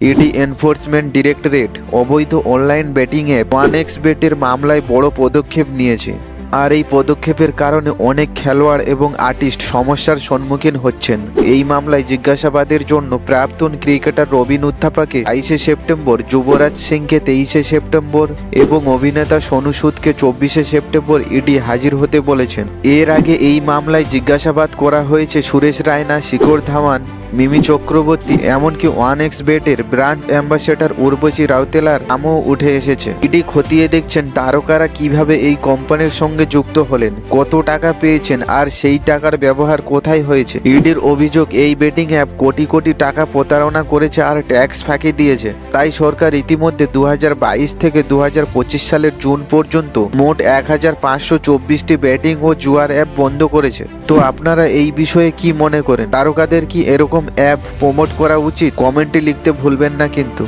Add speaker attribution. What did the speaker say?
Speaker 1: ED enforcement directorate অবৈধ online betting app one X বেটের মামলায় বড় পদক্ষেপ নিয়েছে। আর এই পদক্ষেপের কারণে অনেক খেলোয়াড় এবং আর্টিস্ট সমস্যার সম্মুখীন হচ্ছেন। এই মামলায় জিজ্ঞাসাবাদের জন্য প্রাক্তন ক্রিকেটার রবিন উত্থাপাকে বাইশে সেপ্টেম্বর, যুবরাজ সিংকে তেইশে সেপ্টেম্বর এবং অভিনেতা সোনু সুদকে চব্বিশে সেপ্টেম্বর ইডি হাজির হতে বলেছেন। এর আগে এই মামলায় জিজ্ঞাসাবাদ করা হয়েছে সুরেশ রায়না, শিখর ধাওয়ান, মিমি চক্রবর্তী এমনকি ওয়ান এক্স বেটের ব্র্যান্ড অ্যাম্বাসেডর উর্বশী রাউতেলার নামও উঠে এসেছে। ইডি খতিয়ে দেখছেন তারকারা কীভাবে এই কোম্পানির সঙ্গে যুক্ত হলেন। কত টাকা পেয়েছেন আর সেই টাকার ব্যবহার কোথায় হয়েছে? ইডির অভিযোগ, এই বেটিং অ্যাপ কোটি কোটি টাকা প্রতারণা করেছে আর ট্যাক্স ফাঁকি দিয়েছে। তাই সরকার ইতিমধ্যে দু হাজার বাইশ থেকে দু হাজার পঁচিশ সালের জুন পর্যন্ত মোট এক হাজার পাঁচশো চব্বিশটি ব্যাটিং ও জুয়ার অ্যাপ বন্ধ করেছে। তো আপনারা এই বিষয়ে কি মনে করেন? তারকাদের কি এরকম অ্যাপ প্রমোট করা উচিত? কমেন্টে লিখতে ভুলবেন না কিন্তু।